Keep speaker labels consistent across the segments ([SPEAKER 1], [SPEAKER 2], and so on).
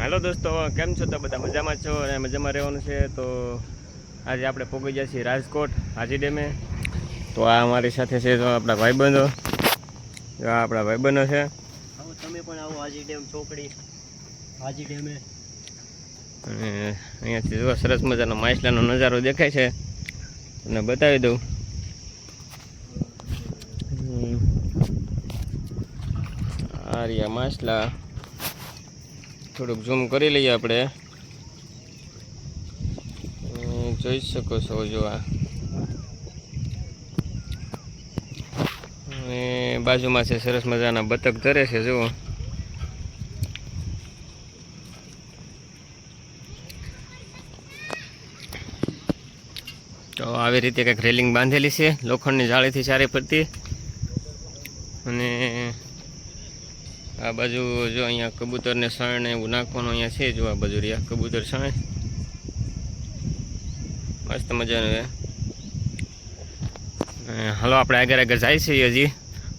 [SPEAKER 1] હાલો દોસ્તો કેમ છો તો બધા મજામાં છો અને મજામાં રહેવાનું છે? તો આજે આપણે પહોંચી ગયા છીએ રાજકોટ હાજી ડેમે તો આ અમારી સાથે છે તો આપણા ભાઈબંધો. આ આપણા ભાઈબંધો છે.
[SPEAKER 2] આવો તમે પણ આવો હાજી ડેમ ચોકડી હાજી ડેમે
[SPEAKER 1] અને અહીંયાથી જો સરસ મજાનો માછલાનો નજારો દેખાય છે. તમને બતાવી દઉં. આ રહ્યા માછલા. થોડુંક ઝૂમ કરી લઈએ આપણે. જોઈ શકો છો જો આ. બાજુમાં છે સરસ મજાના બતક ધરે છે, જુઓ. તો આવી રીતે કંઈક રેલિંગ બાંધેલી છે, લોખંડની જાળીથી ચારે ફરતી. અને આ બાજુ જો અહીંયા કબૂતરને શણ એવું નાખવાનું અહીંયા છે, જો આ બાજુ રહ્યા કબૂતર શણ. મસ્ત મજાનું એ હાલો, આપણે આગળ આગળ જાય છે હજી.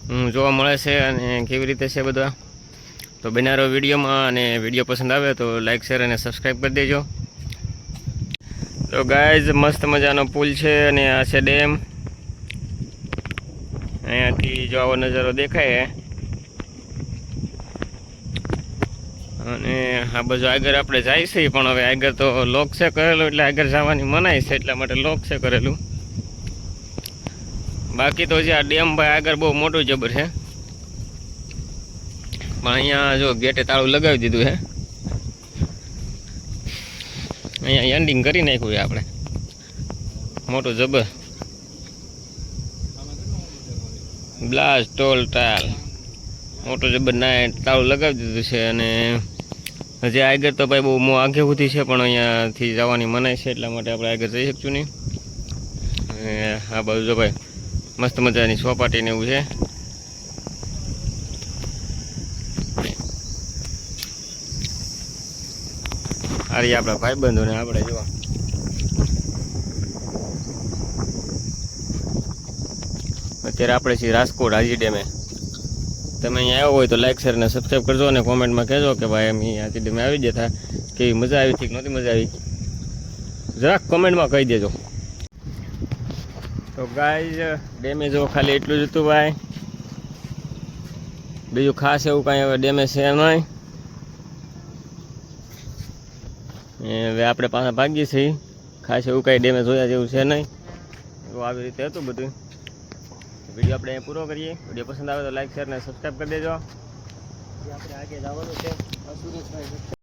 [SPEAKER 1] હું જોવા મળે છે અને કેવી રીતે છે બધા. તો બનારો વિડીયોમાં અને વીડિયો પસંદ આવે તો લાઈક, શેર અને સબસ્ક્રાઈબ કરી દેજો. તો ગાય મસ્ત મજાનો પુલ છે અને આ છે ડેમ. અહીંયાથી જો આવો નજારો દેખાય અને આ બાજુ આગળ આપણે જાય છે પણ હવે આગળ તો લોક છે કરેલું, એટલે આગળ જવાની મનાય છે, એટલા માટે લોક છે કરેલું. બાકી તો જે આ ડેમ ભાઈ આગળ બહુ મોટું જબર છે. પણ અહીંયા જો ગેટે તાળું લગાવી દીધું છે. અહીંયા એન્ડિંગ કરી નાખ્યું આપણે. મોટું જબર. બ્લાસ્ટ ટોલ ટાલ. મોટું જબર ના તાળું લગાવી દીધું છે અને હજી આગળ તો ભાઈ બહુ મો આગે સુધી છે, પણ અહીંયાથી જવાની મનાય છે, એટલા માટે આપણે આગળ જઈ શકશું નહીં. આ બાજુ જો ભાઈ મસ્ત મજાની સોપાટી ને એવું છે. અરે આપણા ભાઈબંધો ને આપણે જોવા. અત્યારે આપણે છીએ રાજકોટ, હાજી ડેમે. તમે અહીંયા આવ્યો હોય તો લાઈક શેર અને સબસ્ક્રાઈબ કરજો અને કોમેન્ટમાં કહેજો કે ભાઈ, અમે આ ચીડીમાં આવી જતા કેવી મજા આવી હતી કે નહોતી મજા આવી? જરાક કોમેન્ટમાં કહી દેજો. તો ગાઈઝ ડેમેજ ખાલી એટલું જ હતું ભાઈ. બીજું ખાસ એવું કાંઈ હવે ડેમેજ છે નહીં. હવે આપણે પાછા ભાગીએ છીએ. ખાસ એવું કાંઈ ડેમેજ જોયા જેવું છે નહીં. એવું આવી રીતે હતું બધું. વીડિયો આપણે પૂરો કરીએ. વીડિયો પસંદ આવે તો લાઈક શેર અને સબસ્ક્રાઈબ કરી દેજો.
[SPEAKER 2] આપણે આગળ જવાનું છે.